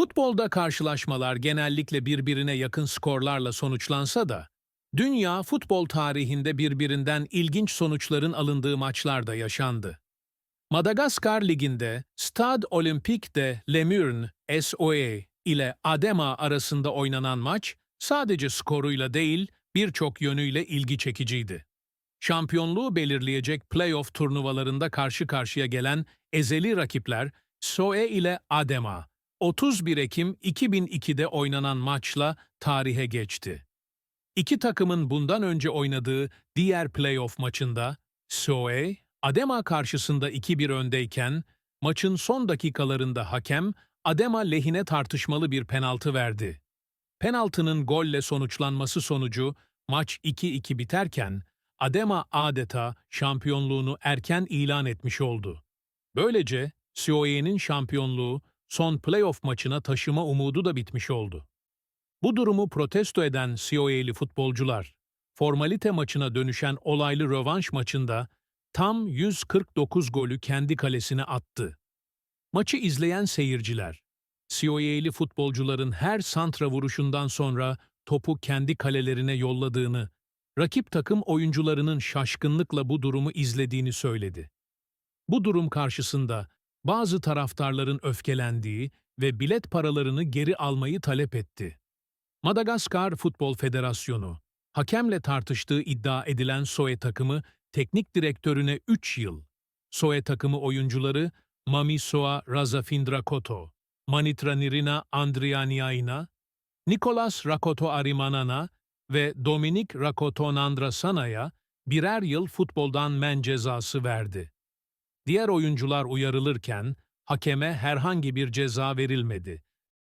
Futbolda karşılaşmalar genellikle birbirine yakın skorlarla sonuçlansa da, dünya futbol tarihinde birbirinden ilginç sonuçların alındığı maçlar da yaşandı. Madagaskar Ligi'nde Stade Olympique de Lemurne SOE ile Adema arasında oynanan maç sadece skoruyla değil birçok yönüyle ilgi çekiciydi. Şampiyonluğu belirleyecek playoff turnuvalarında karşı karşıya gelen ezeli rakipler SOE ile Adema 31 Ekim 2002'de oynanan maçla tarihe geçti. İki takımın bundan önce oynadığı diğer playoff maçında SOE, Adema karşısında 2-1 öndeyken maçın son dakikalarında hakem Adema lehine tartışmalı bir penaltı verdi. Penaltının golle sonuçlanması sonucu maç 2-2 biterken Adema adeta şampiyonluğunu erken ilan etmiş oldu. Böylece SOE'nin şampiyonluğu son playoff maçına taşıma umudu da bitmiş oldu. Bu durumu protesto eden COA'li futbolcular, formalite maçına dönüşen olaylı rövanş maçında tam 149 golü kendi kalesine attı. Maçı izleyen seyirciler, COA'li futbolcuların her santra vuruşundan sonra topu kendi kalelerine yolladığını, rakip takım oyuncularının şaşkınlıkla bu durumu izlediğini söyledi. Bu durum karşısında bazı taraftarların öfkelendiği ve bilet paralarını geri almayı talep etti. Madagaskar Futbol Federasyonu, hakemle tartıştığı iddia edilen SOE takımı teknik direktörüne 3 yıl, SOE takımı oyuncuları Mamisoa Razafindrakoto, Manitra Nirina Andrianiaina, Nicolas Rakoto Arimanana ve Dominik Rakoto Nandrasana'ya birer yıl futboldan men cezası verdi. Diğer oyuncular uyarılırken hakeme herhangi bir ceza verilmedi